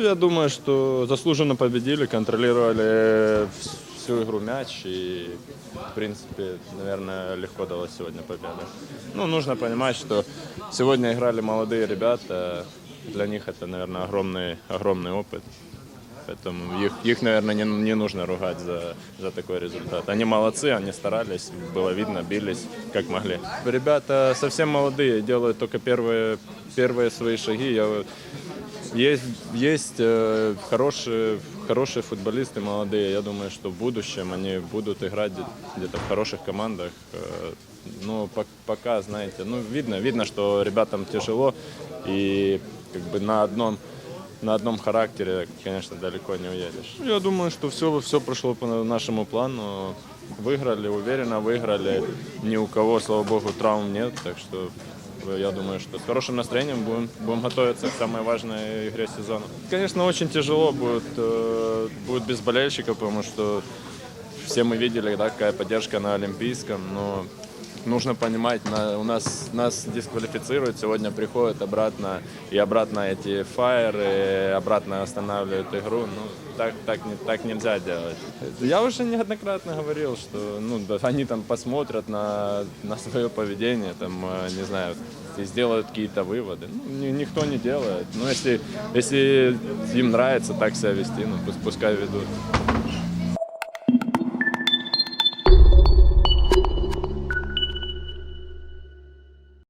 Я думаю, что заслуженно победили, контролировали всю игру мяч и, в принципе, наверное, легко далась сегодня победа. Ну, нужно понимать, что сегодня играли молодые ребята, для них это, наверное, огромный, огромный опыт. Поэтому их, их наверное, не, не нужно ругать за, за такой результат. Они молодцы, они старались, было видно, бились как могли. Ребята совсем молодые, делают только первые, первые свои шаги. Я, есть есть э, хорошие, хорошие футболисты молодые. Я думаю, что в будущем они будут играть где- где-то в хороших командах. Э, но пок- пока, знаете, ну видно, видно, что ребятам тяжело и как бы на одном на одном характере, конечно, далеко не уедешь. Я думаю, что все, все прошло по нашему плану. Выиграли, уверенно выиграли. Ни у кого, слава богу, травм нет. Так что я думаю, что с хорошим настроением будем, будем готовиться к самой важной игре сезона. Конечно, очень тяжело будет, э, будет без болельщиков, потому что все мы видели, да, какая поддержка на Олимпийском, но нужно понимать, на- у нас нас дисквалифицируют, сегодня приходят обратно и обратно эти фаеры, обратно останавливают игру. Ну, так, так, не, так нельзя делать. Я уже неоднократно говорил, что ну, они там посмотрят на, на свое поведение, там, э, не знаю, и сделают какие-то выводы. Ну, ни- никто не делает. Но если, если им нравится так себя вести, ну, пускай ведут.